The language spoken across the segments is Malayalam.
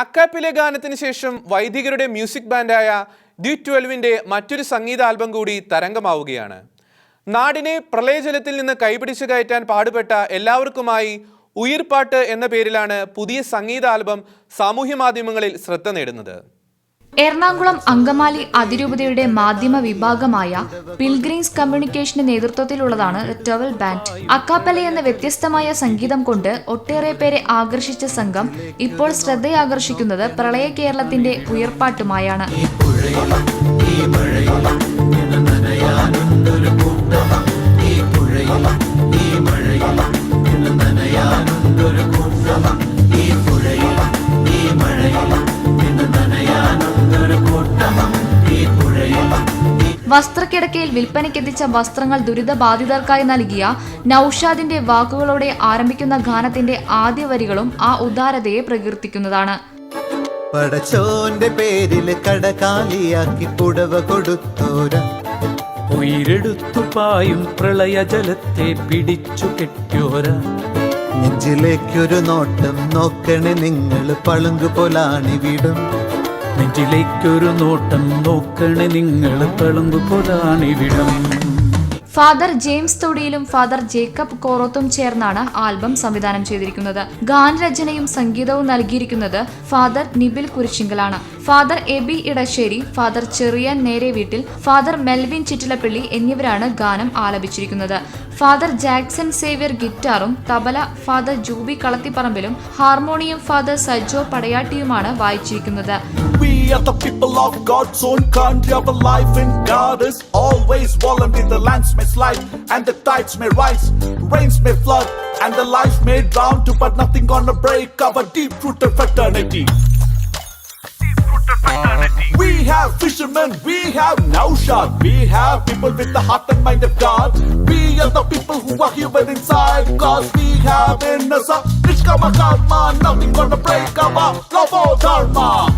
അക്കാപ്പിലെ ഗാനത്തിന് ശേഷം വൈദികരുടെ മ്യൂസിക് ബാൻഡായ ഡി ട്വൽവിന്റെ മറ്റൊരു സംഗീത ആൽബം കൂടി തരംഗമാവുകയാണ്. നാടിനെ പ്രളയജലത്തിൽ നിന്ന് കൈപിടിച്ചു കയറ്റാൻ പാടുപെട്ട എല്ലാവർക്കുമായി ഉയിർപ്പാട്ട് എന്ന പേരിലാണ് പുതിയ സംഗീത ആൽബം സാമൂഹ്യ മാധ്യമങ്ങളിൽ ശ്രദ്ധ നേടുന്നത്. എറണാകുളം അങ്കമാലി അതിരൂപതയുടെ മാധ്യമ വിഭാഗമായ പിൽഗ്രീൻസ് കമ്മ്യൂണിക്കേഷന്റെ നേതൃത്വത്തിലുള്ളതാണ് ടവൽ ബാൻഡ്. അക്കാപ്പല എന്ന വ്യത്യസ്തമായ സംഗീതം കൊണ്ട് ഒട്ടേറെ പേരെ ആകർഷിച്ച സംഘം ഇപ്പോൾ ശ്രദ്ധയാകർഷിക്കുന്നത് പ്രളയ കേരളത്തിന്റെ ഉയർപ്പാട്ടുമായാണ്. വസ്ത്രക്കിടക്കയിൽ വിൽപ്പനയ്ക്കെത്തിച്ച വസ്ത്രങ്ങൾ ദുരിതബാധിതർക്കായി നൽകിയ നൌഷാദിന്റെ വാക്കുകളോടെ ആരംഭിക്കുന്ന ഗാനത്തിന്റെ ആദ്യ വരികളും ആ ഉദാരതയെ പ്രകീർത്തിക്കുന്നതാണ്. പടച്ചോന്റെ പേരിൽ കടകാലിയാക്കി പുടവ കൊടുത്തോര. ഉയരെടുത്തു പായും പ്രളയജലത്തെ പിടിച്ചു കെട്ടിയോര. നെഞ്ചിലേക്കൊരു നോട്ടം നോക്കണേ നിങ്ങൾ പളുങ്കു പോലാണിവിടും നെഞ്ചിലേക്കൊരു നോട്ടം നോക്കണേ നിങ്ങൾ തളുമ്പു ഫാദർ ജെയിംസ് തൊടിയിലും ഫാദർ ജേക്കബ് കോറോത്തും ചേർന്നാണ് ആൽബം സംവിധാനം ചെയ്തിരിക്കുന്നത്. ഗാനരചനയും സംഗീതവും നൽകിയിരിക്കുന്നത് ഫാദർ നിബിൽ കുരിശിങ്കലാണ്. ഫാദർ എബി ഇടശ്ശേരി ഫാദർ ചെറിയ നേരെ വീട്ടിൽ ഫാദർ മെൽവിൻ ചിറ്റിലപ്പള്ളി എന്നിവരാണ് ഗാനം ആലപിച്ചിരിക്കുന്നത്. ഫാദർ ജാക്സൺ സേവ്യർ ഗിറ്റാറും തബല ഫാദർ ജൂബി കളത്തിപ്പറമ്പിലും ഹാർമോണിയം ഫാദർ സജോ പടയാട്ടിയുമാണ് വായിച്ചിരിക്കുന്നത് and the life may drown to, but nothing gonna break our deep-rooted fraternity. We have fishermen, we have Naushad, we have people with the heart and mind of God. We are the people who are human inside, cause we have in us a Nishkama Karma, nothing gonna break our love or Dharma.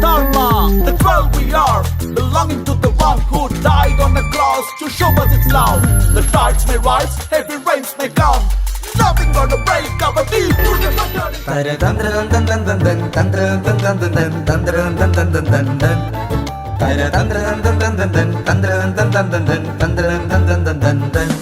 Dharma, the twelve we are, belonging to the one who died on the cross to show us its love. The tides may rise, heavy rains may come, nothing gonna break our teeth to the Tara tantra tantan tantan tan tantra tantan tantan tantra tantan tantan tan tan Tara tantra tantan tantan tan tantra tantan tantan tan tantra tantan tantan tan tan